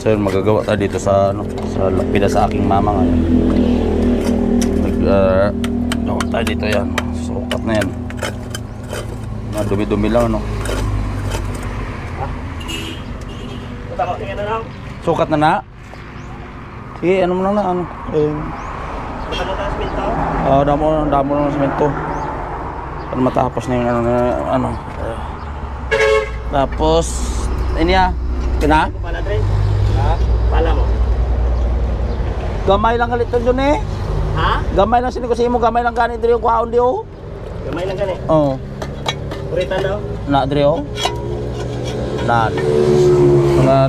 So yun, magagawa tayo dito sa ano, sa lapida sa aking mama ngayon. Nag uh, gawa tayo dito yan. Sukat na yan. Mga dumi-dumi lang na lang. Sukat na na. Sige, ano mo lang na ano. Eh, na ah, damo damo ng semento. Para matapos na yung ano na ano. Tapos ini ah. Kina? Ano pala, Dre? Ha? Pala mo. Gamay lang galit doon eh. Ha? Gamay lang sinikusin mo, gamay lang ganit diri kwaon di oh. Gamay lang gani. Oh. Puritan daw. Na diri oh. Na.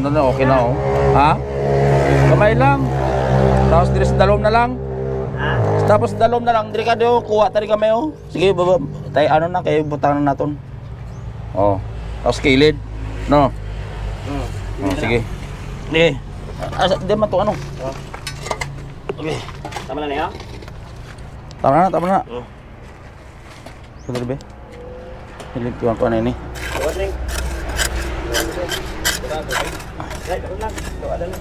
Ano na okay na oh. Ha? Gamay lang. Tapos diri sa dalom na lang. Ha? Tapos sa dalom na lang diri ka dio kuha tari kami oh. Sige baba tay ano na kay butangan na naton. Oh. Tapos kilid. No. Hmm. Oh, sige. Sige. Asa di man to ano? Oh. Tama na niya? Tama na, tama na. Hmm. Pwede ba? Hilip ko ako na ini. Gawa lang.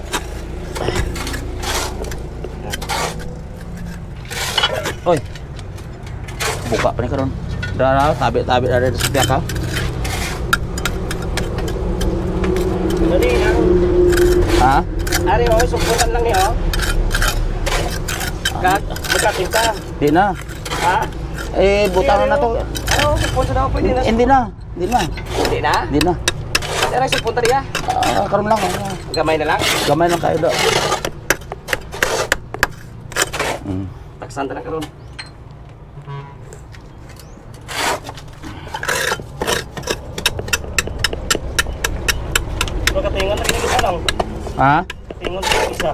Oy. Buka pa ni karon. Dara, tabi-tabi ada ha. Ano ni? Ano? Ha? Ari, oh, sumputan lang niya, oh. Kag, magkating ka. Di na. Ha? Eh, butangan na to. Ano, sumpunta daw, pwede na. Hindi na. Hindi na. Hindi na? Hindi na. Tara, sumpunta niya. Ah, karon lang. ah. Gamay na lang. Gamay lang kayo daw. Mm. Taksan na karon. Pagkatingan lang yung isa lang. Ha? Tingon lang yung isa.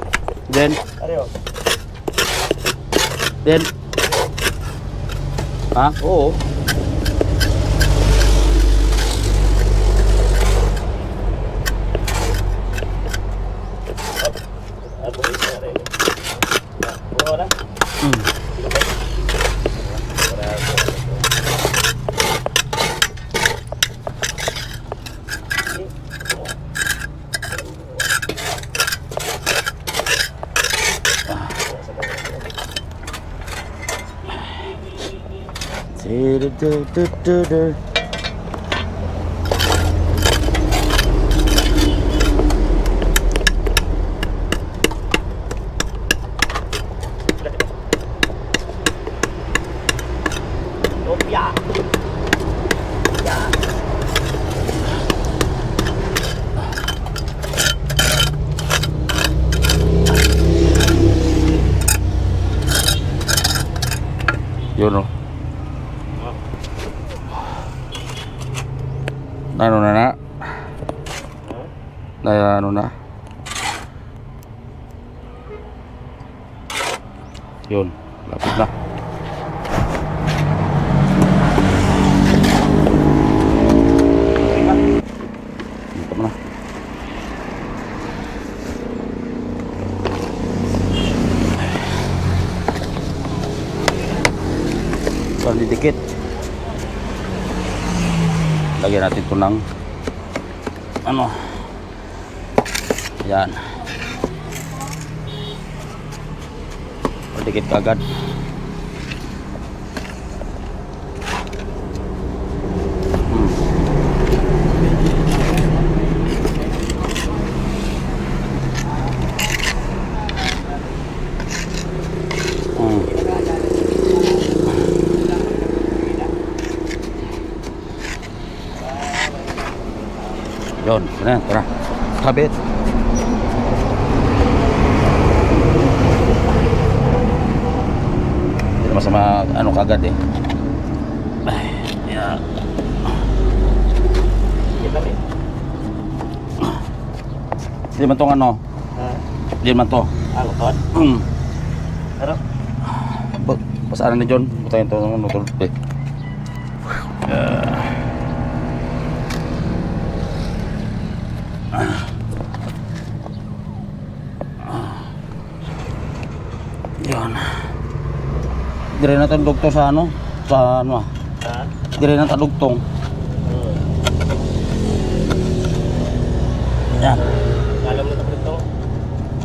Then, Ari, oh. Then. Ha? Oo. Do, do, o. Ano na na? Na ano na? Yun. Lapit na. Dito mo na. Ito didikit. Lagyan natin ito ng ano. Yan. Dikit kagad. Hmm. Hmm. Yun, tara, tara. Kabit. Hindi naman sa mga ano kagad eh. Ay, yeah. Hindi man tong ano, hindi man to. Utod. Hmm. Ano? Ba- Pasaan ni John? Butayin to ng ano to. Eh. Yan. Dire na tong doktor sa ano? Sa ano ah? Ha? Dire na tadugtong. Yan. Alam mo ito.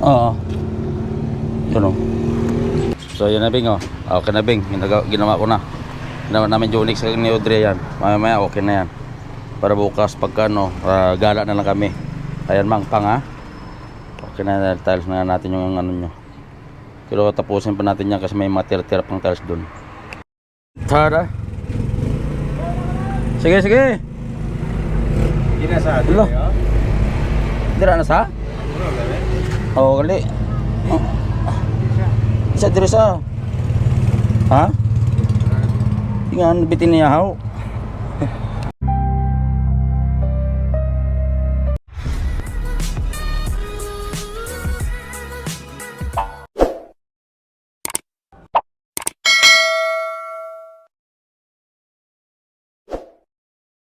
Oo. Yun oh. So yun na Bing oh. Okay na Bing. Ginawa, ko na. Ginawa namin Unix sa ni Audrey yan. Maya maya okay na yan. Para bukas pagka ano, ah, gala na lang kami. Ayan mang pang ha. Okay na tiles na natin yung ano nyo. Pero tapusin pa natin yan kasi may matir-tira pang tiles dun. Tara. Sige, sige. Hindi na sa Hello. Dira na sa? Oo, kali. Oh. Isa diri sa. Ha? Tingan bitin niya haw.